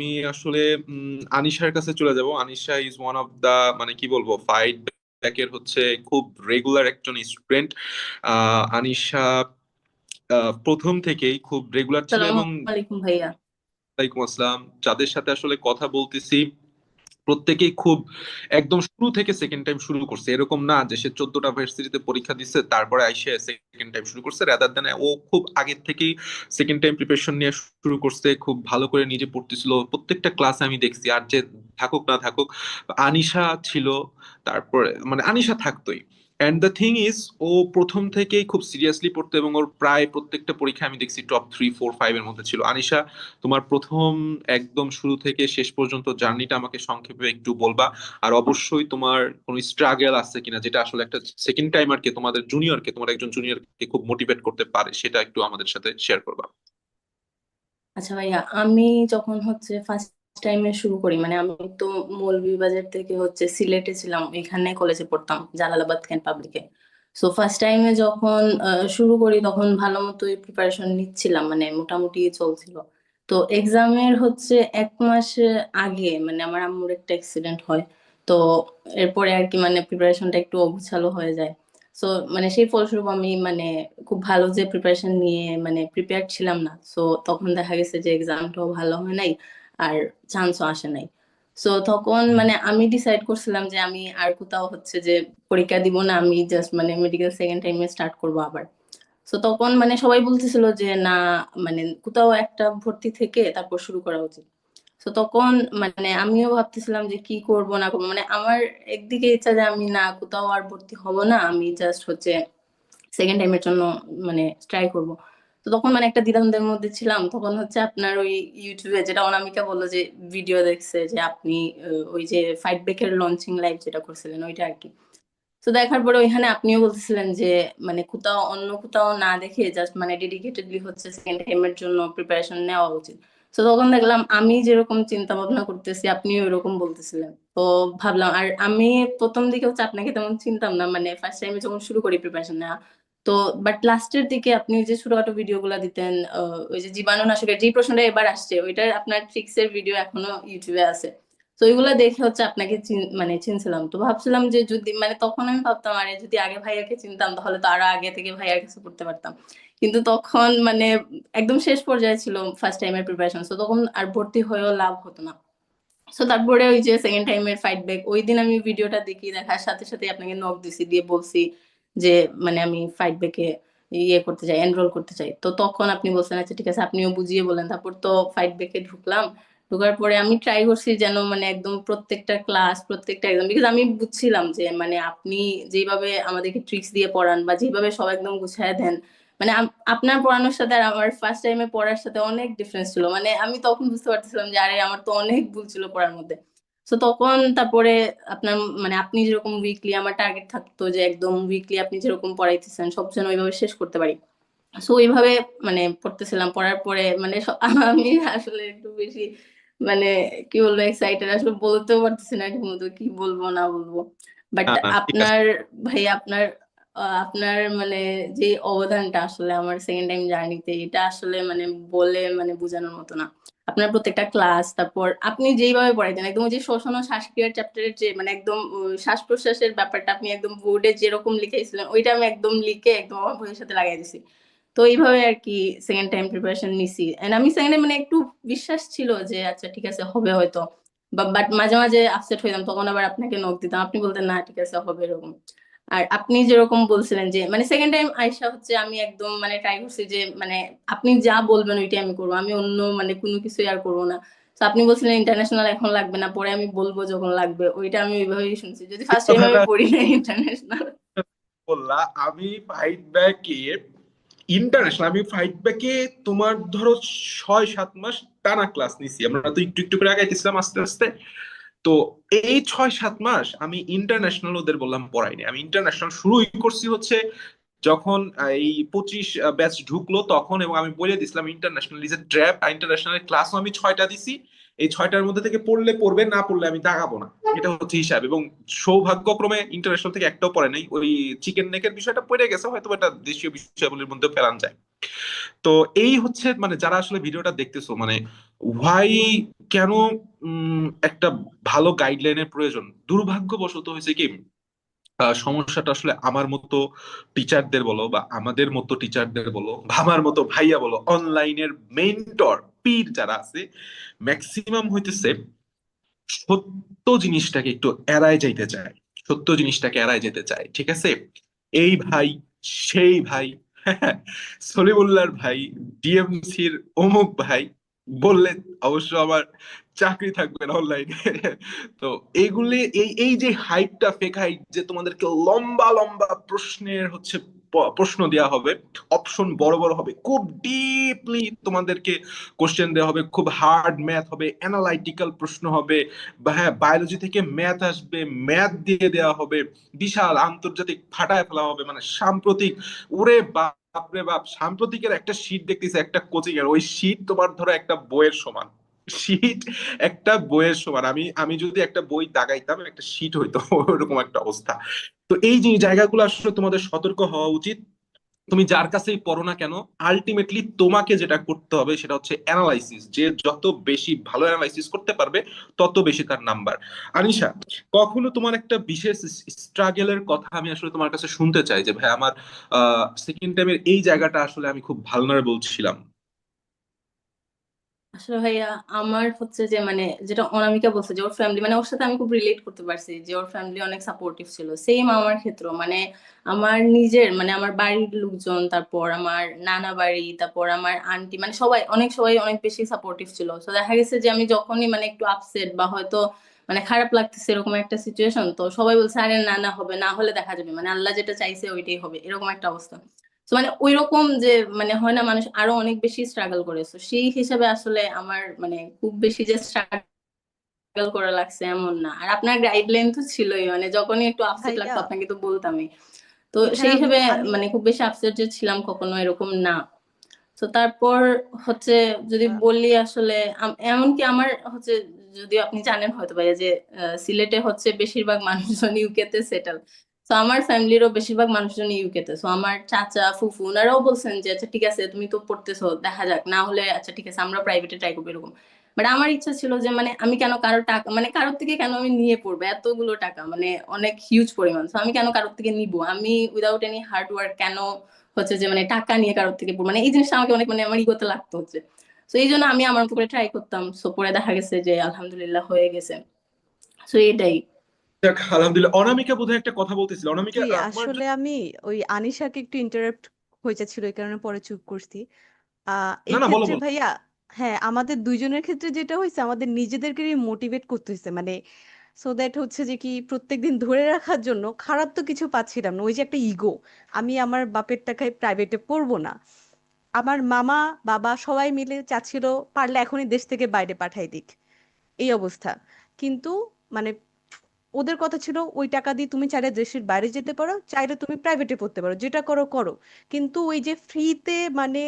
আমি আসলে আনিশার কাছে চলে যাব। Anisha is one of the মানে কি বলব ফাইট ব্যাকের হচ্ছে খুব রেগুলার একজন স্টুডেন্ট আনিশা প্রথম থেকেই খুব রেগুলার ছিল এবং ভাইয়া। ওয়ালাইকুম আসসালাম। যাদের সাথে আসলে কথা বলতেছি প্রত্যেকেই খুব একদম শুরু থেকে সেকেন্ড টাইম শুরু করছে। এরকম না যে সে চোদ্দটা ভার্সিটিতে পরীক্ষা দিচ্ছে তারপরে আইসে সেকেন্ড টাইম শুরু করছে রাদার দেন ও খুব আগের থেকেই সেকেন্ড টাইম প্রিপারেশন নিয়ে শুরু করছে, খুব ভালো করে নিজে পড়তেছিল। প্রত্যেকটা ক্লাস আমি দেখছি, আর যে থাকুক না থাকুক, আনিশা ছিল, তারপরে মানে আনিশা থাকতোই। অ্যান্ড দ্য থিং ইজ ও প্রথম থেকেই খুব সিরিয়াসলি পড়তো এবং ওর প্রায় প্রত্যেকটা পরীক্ষা আমি দেখছি টপ থ্রি ফোর ফাইভ এর মধ্যে ছিল। আনিশা, তোমার প্রথম একদম শুরু থেকে শেষ পর্যন্ত জার্নিটা আমাকে সংক্ষেপে একটু বলবা। আর অবশ্যই তোমার কোনো স্ট্রাগল আছে কিনা, যেটা আসলে একটা সেকেন্ড টাইমারকে তোমাদের জুনিয়রকে তোমার একজন জুনিয়রকে খুব মোটিভেট করতে পারে, সেটা একটু আমাদের সাথে শেয়ার করবা। আচ্ছা ভাইয়া, আমি যখন হচ্ছে ফার্স্ট টাইমে শুরু করি। মানে আমি তো মৌলভীবাজার থেকে হচ্ছে সিলেটে ছিলাম, এখানে কলেজে পড়তাম, জালালাবাদ কেন্ট পাবলিকে সো ফার্স্ট টাইমে যখন শুরু করি তখন ভালো মতোই প্রিপারেশন নিচ্ছিলাম মানে মোটামুটি চলছিল। তো এক্সামের হচ্ছে এক মাস আগে মানে আমার আম্মুর একটা অ্যাক্সিডেন্ট হয়। তো এরপরে আর কি মানে প্রিপারেশনটা একটু অগোছালো হয়ে যায়। সো মানে সেই ফলস্বরূপ আমি মানে খুব ভালো যে প্রিপারেশন নিয়ে মানে প্রিপেয়ার ছিলাম না। সো তখন দেখা গেছে যে এক্সামটাও ভালো হয় নাই। আর চান্সও আসে নাই। সো তখন মানে আমি ডিসাইড করছিলাম যে আমি আর কোথাও হচ্ছে যে পরীক্ষা দিব না আমি জাস্ট মানে মেডিকেল সেকেন্ড টাইমে স্টার্ট করব আবার। সো তখন মানে সবাই বলতেছিল যে না মানে কোথাও একটা ভর্তি থেকে তারপর শুরু করা উচিত। তো তখন মানে আমিও ভাবতেছিলাম যে কি করব না করব মানে আমার একদিকে ইচ্ছা যে আমি না কোথাও আর ভর্তি হব না আমি জাস্ট হচ্ছে সেকেন্ড টাইমের জন্য মানে ট্রাই করব। তো তখন মানে একটা দ্বিধাদ্বন্দ্বের মধ্যে ছিলাম। তখন হচ্ছে আপনার ওই ইউটিউবে যেটা অনামিকা বলল যে ভিডিও দেখছে যে আপনি ওই যে ফাইট ব্রেকের লঞ্চিং লাইভ যেটা করছিলেন ওইটা আর কি। তো দেখার পরে ওইখানে আপনিও বলতেছিলেন যে মানে কোথাও অন্য কোথাও না দেখে জাস্ট মানে ডেডিকেটেডলি হচ্ছে সেকেন্ড টাইমের জন্য প্রিপারেশন নেওয়া উচিত। তো তখন দেখলাম আমি যেরকম চিন্তা ভাবনা করতেছি, আপনিও এরকম বলতেছিলেন। তো ভাবলাম, আর আমি প্রথম দিকে হচ্ছে আপনাকে তেমন চিনতাম না। মানে ফার্স্ট টাইমে যখন শুরু করি প্রিপারেশন নেওয়া তো বাট লাস্টের দিকে আপনি যে ছোটখাটো ভিডিও গুলা দিতেন ওই যে জীবাণুনাশকের যে প্রশ্নটা এবার আসছে, ওইটার আপনার ট্রিক্স এর ভিডিও এখনও ইউটিউবে আছে। তো ওইগুলা দেখে হচ্ছে আপনাকে মানে চিনছিলাম। তো ভাবছিলাম যে যদি মানে তখন আমি ভাবতাম, আরে যদি আগে ভাইয়াকে চিনতাম, তাহলে তো আরও আগে থেকে ভাইয়ার কাছে পড়তে পারতাম। কিন্তু তখন মানে একদম শেষ পর্যায়ে ছিল ফার্স্ট টাইমের প্রিপারেশন তো তখন আর ভর্তি হয়েও লাভ হতো না। সো তারপরে ওই যে সেকেন্ড টাইমের ফাইট ব্যাক ওই দিন আমি ভিডিওটা দেখি, দেখার সাথে সাথে আপনাকে নক দিছি, দিয়ে বলছি যে মানে আমি ফাইট ব্যাকে ইয়ে করতে চাই এনরোল করতে চাই। তো তখন আপনি বলছেন আচ্ছা ঠিক আছে, আপনিও বুঝিয়ে বলেন। তারপর তো ফাইট ব্যাকে ঢুকলাম। ঢুকার পরে আমি ট্রাই করছি যেন মানে একদম প্রত্যেকটা ক্লাস প্রত্যেকটা একদম বিকজ আমি বুঝছিলাম যে মানে আপনি যেভাবে আমাদেরকে ট্রিক্স দিয়ে পড়ান বা যেভাবে সব একদম গুছায় দেন মানে আপনার পড়ানোর সাথে আর আমার ফার্স্ট টাইমে পড়ার সাথে অনেক ডিফারেন্স ছিল। মানে আমি তখন বুঝতে পারতেছিলাম যে, আরে, আমার তো অনেক ভুল ছিল পড়ার মধ্যে। তো তখন তারপরে আপনার মানে আপনি যেরকম উইকলি আমার টার্গেট থাকতো যে একদম উইকলি আপনি যেরকম পড়াইতেছেন সব যেন ওইভাবে শেষ করতে পারি। সো ওইভাবে মানে পড়তেছিলাম পড়ার পরে মানে আমি আসলে একটু বেশি মানে কি বলব এক্সাইটেড আসলে বলতেও পারতেছি না ঠিক মতো কি বলব না বলব। বাট ঠিক আছে। আপনার ভাই আপনার আপনার মানে যে অবদানটা আসলে আমার সেকেন্ড টাইম জার্নিতে এটা আসলে মানে বলে মানে বোঝানোর মতো না। আপনার প্রত্যেকটা ক্লাস, তারপর আপনি যেইভাবে পড়াইতেন, একদম যে শ্বসন ও শ্বাসক্রিয়ার চ্যাপ্টারের যে মানে একদম শ্বাস প্রশ্বাসের ব্যাপারটা আপনি একদম বোর্ডে যেরকম লিখেছিলেন ওইটা আমি একদম লিখে একদম আমার বইয়ের সাথে লাগাই দিছি। তো এইভাবে আর কি সেকেন্ড টাইম প্রিপারেশন নিছি। এন্ড আমি সেকেন্ড মানে একটু বিশ্বাস ছিল যে আচ্ছা ঠিক আছে, হবে হয়তো। বাট মাঝে মাঝে আপসেট হয়ে হইতাম, তখন আবার আপনাকে নক দিতাম। আপনি বলতেন, না, ঠিক আছে, হবে এরকম। আর আপনি যেরকম বলছিলেন যে মানে সেকেন্ড টাইম আইসা হচ্ছে আমি একদম মানে ট্রাই করছি যে মানে আপনি যা বলবেন ওইটাই আমি করব। আমি অন্য মানে কোনো কিছুই আর করব না। তো আপনি বলছিলেন ইন্টারন্যাশনাল এখন লাগবে না, পরে আমি বলব যখন লাগবে। ওইটা আমি ওইভাবেই শুনছি। যদি ফার্স্ট টাইম আমি পড়ি না ইন্টারন্যাশনাল বললা, আমি ফাইট ব্যাকে ইন্টারন্যাশনাল আমি ফাইট ব্যাকে তোমার ধরো ছয়, সাত মাস টানা ক্লাস নিছি। আমরা তো একটু একটু করে আগাইতেছিলাম আস্তে আস্তে। তো এই ছয়, সাত মাস আমি ইন্টারন্যাশনাল ওদের বললাম পড়াইনি। আমি ইন্টারন্যাশনাল শুরুই করছি হচ্ছে যখন এই পঁচিশ ব্যাচ ঢুকলো তখন এবং আমি বলে দিছিলাম international is a drop international ক্লাসও আমি ছয়টা দিছি। এই ছয়টার মধ্যে থেকে পড়লে পড়বে, না পড়লে আমি দাগাবো না। এটা হচ্ছে হিসাব এবং সৌভাগ্যক্রমে ইন্টারন্যাশনাল থেকে একটাও পড়ে নাই। ওই চিকেন নেকের বিষয়টা পড়ে গেছে হয়তো এটা দেশীয় বিষয়গুলির মধ্যে ফেলান যায়। তো এই হচ্ছে মানে যারা আসলে ভিডিওটা দেখতেছো মানে হোয়াই কেন একটা ভালো গাইডলাইনের প্রয়োজন? দুর্ভাগ্যবশত হয়েছে কি সমস্যাটা আসলে আমার মতো টিচারদের বলো বা আমাদের মতো টিচারদের বলো বা আমার মতো ভাইয়া বলো অনলাইনের মেন্টর পীর যারা আছে ম্যাক্সিমাম হইতেছে সত্য জিনিসটাকে একটু এড়ায় যাইতে চায়। সত্য জিনিসটাকে এড়ায় যেতে চায়, ঠিক আছে? এই ভাই, সেই ভাই সলিমুল্লাহর ভাই, ডিএমসির অমুক ভাই বললে অবশ্য আমার চাকরি থাকবে না অনলাইনে তো এইগুলি এই এই যে হাইপটা ফেক হাইপ যে তোমাদেরকে লম্বা লম্বা প্রশ্নের হচ্ছে প্রশ্ন দেওয়া হবে অপশন বড় বড় হবে, খুব ডিপলি তোমাদেরকে কোশ্চেন দেওয়া হবে, খুব হার্ড ম্যাথ হবে অ্যানালাইটিক্যাল প্রশ্ন হবে, বা হ্যাঁ বায়োলজি থেকে ম্যাথ আসবে ম্যাথ দিয়ে দেওয়া হবে, বিশাল আন্তর্জাতিক ফাটায় ফেলা হবে মানে সাম্প্রতিক, ওরে বাপরে বাপ, সাম্প্রতিকের একটা শীট দেখতেছি, একটা কোচিং এর, ওই শীট তোমার ধরো একটা বইয়ের সমান। শীট একটা বইয়ের সমান। আমি আমি যদি একটা বই দাগাইতাম, একটা শীট হইতো, ওরকম একটা অবস্থা। তো এই যে জায়গাগুলো আসলে তোমাদের সতর্ক হওয়া উচিত। তুমি যার কাছেই পড়ো না কেন আলটিমেটলি তোমাকে যেটা করতে হবে সেটা হচ্ছে অ্যানালাইসিস যে যত বেশি ভালো অ্যানালাইসিস করতে পারবে, তত বেশি তার নাম্বার আনিশা, কখনো তোমার একটা বিশেষ স্ট্রাগেলের কথা আমি আসলে তোমার কাছে শুনতে চাই যে, ভাই, আমার সেকেন্ড টাইমের এই জায়গাটা আসলে আমি খুব ভালনারেবল ছিলাম আসলে ভাইয়া, আমার হচ্ছে যে মানে যেটা অনামিকা বলছে যে, ওর ফ্যামিলি মানে ওর সাথে আমি খুব রিলেট করতে পারছি যে, ওর ফ্যামিলি অনেক সাপোর্টিভ ছিল। সেম আমার ক্ষেত্রেও মানে আমার নিজের মানে আমার বাড়ির লোকজন, তারপর আমার নানা বাড়ি, তারপর আমার আন্টি মানে সবাই, অনেক সবাই অনেক বেশি সাপোর্টিভ ছিল। তো দেখা গেছে যে, আমি যখনই মানে একটু আপসেট বা হয়তো মানে খারাপ লাগতেছে এরকম একটা সিচুয়েশন তো সবাই বলছে, আরে না না, হবে, না হলে দেখা যাবে। মানে আল্লাহ যেটা চাইছে, ওইটাই হবে, এরকম একটা অবস্থা। তো মানে ওই রকম যে মানে হয় না মানুষ আরও অনেক বেশি স্ট্রাগল করে। তো সেই হিসাবে আসলে আমার মানে খুব বেশি যে স্ট্রাগল করা লাগছে এমন না। আর আপনার গাইডলাইন তো ছিলই মানে যখনই একটু আপসেট লাগতো আপনাকে তো বলতামই। তো সেই হিসাবে মানে খুব বেশি আপসেট যে ছিলাম কখনো এরকম না। তো তারপর হচ্ছে যদি বলি আসলে এমনকি আমার হচ্ছে যদি আপনি জানেন হয়তো ভাইয়া যে সিলেটে হচ্ছে বেশিরভাগ মানুষজন ইউকে তে সেটেল তো আমার ফ্যামিলিরও বেশিরভাগ মানুষজন ইউকে তে। তো আমার চাচা, ফুফু ওনারাও বলছেন যে আচ্ছা ঠিক আছে, তুমি তো পড়তেছো, দেখা যাক। না হলে আচ্ছা ঠিক আছে, আমরা প্রাইভেটে ট্রাই করব, এরকম। বাট আমার ইচ্ছা ছিল যে মানে আমি কেন কারও টাকা মানে কারোর থেকে কেন আমি নিয়ে পড়ব? এতগুলো টাকা মানে অনেক হিউজ পরিমাণ। তো আমি কেন কারোর থেকে নিব? আমি উইদাউট এনি হার্ড ওয়ার্ক কেন হচ্ছে যে মানে টাকা নিয়ে কারোর থেকে পড়ব? মানে এই জিনিসটা আমাকে অনেক মানে আমার ইগোতে লাগতো হচ্ছে। তো এই জন্য আমি আমার মতো করে ট্রাই করতাম। সো পরে দেখা গেছে যে, আলহামদুলিল্লাহ হয়ে গেছে। সো এটাই। যাক আলহামদুলিল্লাহ। অনামিকা বোধহয় একটা কথা বলতেছিল। অনামিকা জি আসলে আমি ওই আনিশাকে একটু ইন্টারাপ্ট হয়ে যাচ্ছিল এই কারণে পরে চুপ করছি। আহ না এই না বলো ক্ষেত্রে বলো। ভাইয়া হ্যাঁ আমাদের দুইজনের ক্ষেত্রে যেটা হয়েছে আমাদের নিজেদেরকে মোটিভেট করতে হয়েছে। মানে সো দ্যাট হচ্ছে যে কি প্রত্যেকদিন ধরে রাখার জন্য খারাপ তো কিছু পাচ্ছিলাম না। ওই যে একটা ইগো আমি আমার বাপের টাকায় প্রাইভেটে পড়ব না। আমার মামা বাবা সবাই মিলে চাচ্ছিল পারলে এখনই দেশ থেকে বাইরে পাঠাই দিক। এই অবস্থা। কিন্তু মানে ওদের কথা ছিল, ওই টাকা দিয়ে তুমি চাইলে দেশের বাইরে যেতে পারো, চাইলে তুমি প্রাইভেটে পড়তে পারো, যেটা করো করো। কিন্তু ওই যে ফ্রিতে মানে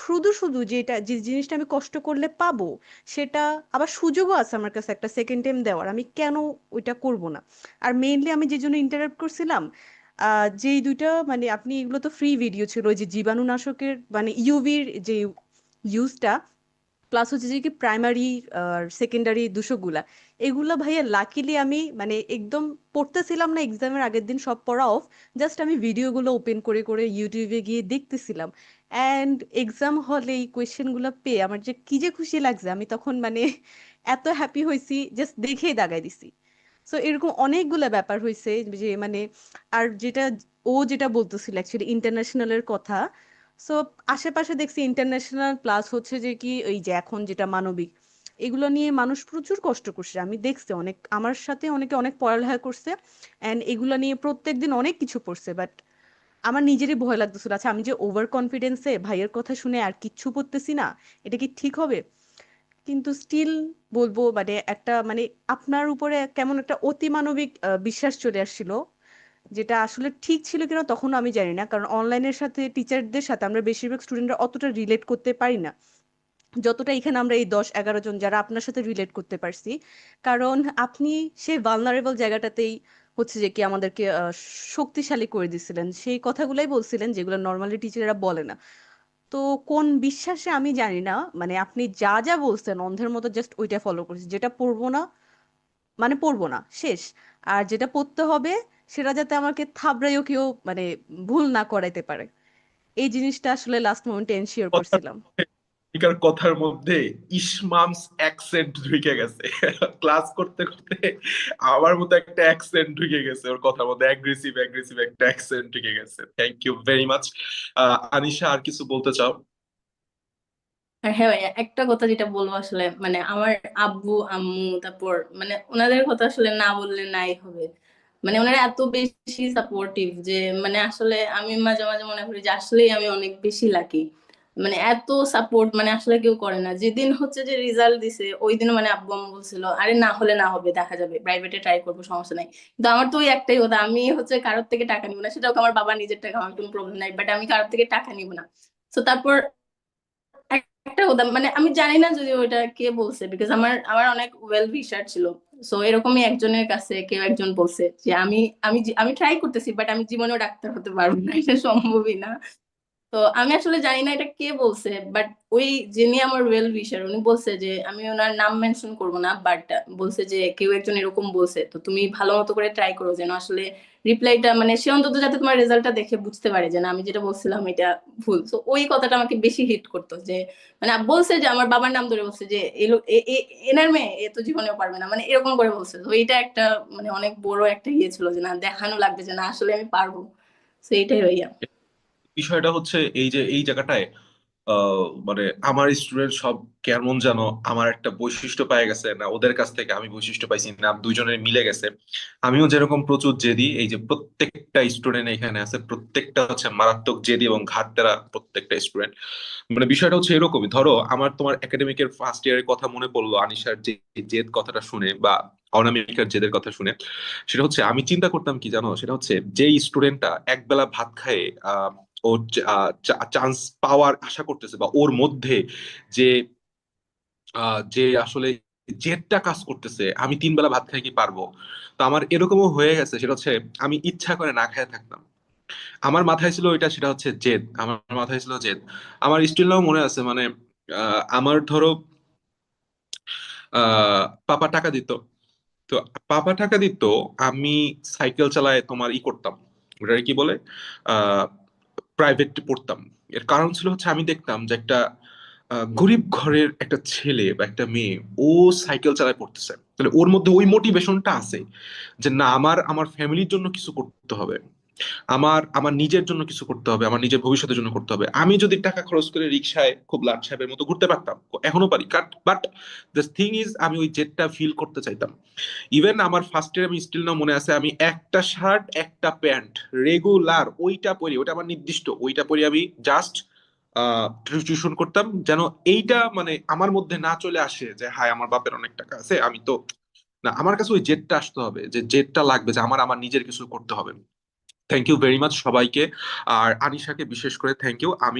শুধু শুধু যেটা, যে জিনিসটা আমি কষ্ট করলে পাবো, সেটা আবার সুযোগও আছে আমার কাছে একটা সেকেন্ড টাইম দেওয়ার, আমি কেন ওইটা করব না? আর মেইনলি আমি যে জন্য ইন্টারাপ্ট করছিলাম যেই দুইটা মানে আপনি এগুলো তো ফ্রি ভিডিও ছিল, ওই যে জীবাণুনাশকের মানে ইউভির যে ইউজটা প্লাস হচ্ছে যে কি প্রাইমারি আর সেকেন্ডারি দুশোগুলা। এগুলা ভাইয়া লাকিলি আমি মানে একদম পড়তেছিলাম না এক্সামের আগের দিন সব পড়া অফ জাস্ট আমি ভিডিওগুলো ওপেন করে করে ইউটিউবে গিয়ে দেখতেছিলাম। অ্যান্ড এক্সাম হলে এই কোয়েশ্চেনগুলো পেয়ে আমার যে কি যে খুশি লাগছে, আমি তখন মানে এত হ্যাপি হয়েছি জাস্ট দেখেই দাগাই দিছি। সো এরকম অনেকগুলো ব্যাপার হয়েছে যে মানে আর যেটা, ও যেটা বলতেছিল অ্যাকচুয়ালি ইন্টারন্যাশনালের কথা সো আশেপাশে দেখছি ইন্টারন্যাশনাল প্লাস হচ্ছে যে কি এই যে এখন যেটা মানবিক, এগুলো নিয়ে মানুষ প্রচুর কষ্ট করছে। আমি দেখছি অনেক, আমার সাথে অনেকে অনেক পড়ালেখা করছে অ্যান্ড এগুলো নিয়ে প্রত্যেকদিন অনেক কিছু পড়ছে বাট আমার নিজেরই ভয় লাগতেছিল। আচ্ছা আমি যে ওভার কনফিডেন্সে ভাইয়ের কথা শুনে আর কিচ্ছু পড়তেছি না, এটা কি ঠিক হবে? কিন্তু স্টিল বলব মানে একটা মানে আপনার উপরে কেমন একটা অতিমানবিক বিশ্বাস চলে আসছিল। যেটা আসলে ঠিক ছিল কিনা তখন আমি জানি না। কারণ অনলাইনের সাথে টিচারদের সাথে আমরা বেশিরভাগ স্টুডেন্টরা অতটা রিলেট করতে পারি না। যতটা এখানে আমরা এই দশ, এগারো জন যারা আপনার সাথে রিলেট করতে পারছি। কারণ আপনি সেই ভালনারেবল জায়গাটাতেই হচ্ছে যে কি আমাদেরকে শক্তিশালী করে দিছিলেন। সেই কথাগুলাই বলছিলেন যেগুলো নর্মালি টিচাররা বলে না। তো কোন বিশ্বাসে আমি জানি না। মানে আপনি যা যা বলছেন অন্ধের মতো জাস্ট ওইটা ফলো করছি। যেটা পড়ব না মানে পড়ব না, শেষ। আর যেটা পড়তে হবে সেটা যাতে আমাকে থাবড়াইও কেউ মানে ভুল না করাইতে পারে। এই জিনিসটা আসলে লাস্ট মোমেন্টে এনশিওর করছিলাম। এখানকার কথার মধ্যে ইসমামস অ্যাকসেন্ট ঢুকে গেছে। ক্লাস করতে করতে আমার মতো একটা অ্যাকসেন্ট ঢুকে গেছে ওর কথার মধ্যে। অ্যাগ্রেসিভ অ্যাগ্রেসিভ একটা অ্যাকসেন্ট ঢুকে গেছে। Thank you very much Anisha আর কিছু বলতে চাও? হ্যাঁ ভাইয়া একটা কথা যেটা বলব আসলে মানে আমার আব্বু আম্মু তারপর মানে ওনাদের কথা আসলে না বললে নাই হবে। মানে ওনারা এত বেশি সাপোর্টিভ যে মানে আসলে আমি মাঝে মাঝে মনে করি যে, আসলেই আমি অনেক বেশি লাকি মানে এত সাপোর্ট মানে আসলে কেউ করে না। যেদিন হচ্ছে যে রেজাল্ট দিছে ওই দিন মানে আব্বু আম্মু বলছিল, আরে না হলে না হবে, দেখা যাবে। প্রাইভেটে ট্রাই করব, সমস্যা নাই। কিন্তু আমার তো ওই একটাই কথা, আমি হচ্ছে কারোর থেকে টাকা নিব না। সেটাও আমার বাবা নিজের টাকা, আমার কোনো প্রবলেম নাই। বাট আমি কারোর থেকে টাকা নিব না। তো তারপর একটা হতাম মানে আমি জানি না যদি ওইটা কে বলছে বিকজ আমার আমার অনেক ওয়েল উইশার ছিল। সো এরকমই একজনের কাছে কেউ একজন বলছে যে, আমি আমি আমি ট্রাই করতেছি বাট আমি জীবনেও ডাক্তার হতে পারব না, এটা সম্ভবই না। তো আমি আসলে জানি না এটা কে বলছে বাট ওই যিনি আমার ওয়েল উইশার উনি বলছে যে, আমি ওনার নাম মেনশন করব না বাট বলছে যে, কেউ একজন এরকম বলছে। তো তুমি ভালো মতো করে ট্রাই করো যেন আসলে রিপ্লাইটা মানে সে অন্তত যাতে তোমার রেজাল্টটা দেখে বুঝতে পারে যে, না, আমি যেটা বলছিলাম, এটা ভুল। তো ওই কথাটা আমাকে বেশি হিট করতো যে মানে বলছে যে, আমার বাবার নাম ধরে বলছে যে এনার মেয়ে, এ তো জীবনেও পারবে না। মানে এরকম করে বলছে। তো এটা একটা মানে অনেক বড় একটা ইয়ে ছিল যে, না, দেখানো লাগবে যে, না, আসলে আমি পারব। তো এইটাই ভাইয়া বিষয়টা হচ্ছে এই যে, এই জায়গাটায় মানে আমার স্টুডেন্ট সব কেমন যেন আমার একটা বৈশিষ্ট্য পেয়ে গেছে। না, ওদের কাছ থেকে আমি বৈশিষ্ট্য পাইছি না দুজনের মিলে গেছে। আমিও যেরকম প্রচুর জেদি, এই যে প্রত্যেকটা স্টুডেন্ট এখানে আছে, প্রত্যেকটা হচ্ছে মারাত্মক জেদি এবং ঘাটতেরা প্রত্যেকটা স্টুডেন্ট মানে বিষয়টা হচ্ছে এরকমই। ধরো, আমার তোমার একাডেমিকের ফার্স্ট ইয়ারের কথা মনে পড়ল আনিশার যে জেদ কথাটা শুনে বা অনামিকার জেদের কথা শুনে। সেটা হচ্ছে আমি চিন্তা করতাম কি জানো? সেটা হচ্ছে যে স্টুডেন্টটা একবেলা ভাত খায়, আহ ওর চান্স পাওয়ার আশা করতেছে বা ওর মধ্যে যে যে আসলে জেদটা কাজ করতেছে, আমি তিন বেলা ভাত খাই কি পারব? তো আমার এরকমও হয়ে গেছে, সেটা হচ্ছে আমি ইচ্ছা করে না খেয়ে থাকতাম। আমার মাথায় ছিল ওইটা সেটা হচ্ছে জেদ, আমার মাথায় ছিল জেদ। আমার স্টিল নাও মনে আছে মানে আমার ধরো পাপা টাকা দিত। তো পাপা টাকা দিত, আমি সাইকেল চালায় তোমার ই করতাম। ওটা কি বলে? আহ প্রাইভেট পড়তাম। এর কারণ ছিল হচ্ছে আমি দেখতাম যে একটা গরিব ঘরের একটা ছেলে বা একটা মেয়ে, ও সাইকেল চালায় পড়তেছে। তাহলে ওর মধ্যে ওই মোটিভেশনটা আছে যে না, আমার আমার ফ্যামিলির জন্য কিছু করতে হবে। আমার আমার নিজের জন্য কিছু করতে হবে, আমার নিজের ভবিষ্যতের জন্য করতে হবে। আমি যদি টাকা খরচ করে রিক্সায় খুব লাট সাহেবের মতো ঘুরতে পারতাম, এখনও পারি। বাট দ্য থিং ইজ আমি ওই জেটটা ফিল করতে চাইতাম। ইভেন আমার ফার্স্ট ইয়ার আমি স্টিল না মনে আছে, আমি একটা শার্ট একটা প্যান্ট রেগুলার ওইটা পরি ওটা আমার নির্দিষ্ট, ওইটা পরি আমি জাস্ট টিউশন করতাম, যেন এইটা মানে আমার মধ্যে না চলে আসে যে, হায়, আমার বাপের অনেক টাকা আছে, আমি তো না, আমার কাছে ওই জেটটা আসতে হবে, যে জেটটা লাগবে, যে আমার আমার নিজের কিছু করতে হবে। থ্যাংক ইউ ভেরি মাচ সবাইকে। আর আনিশাকে বিশেষ করে থ্যাংক ইউ আমি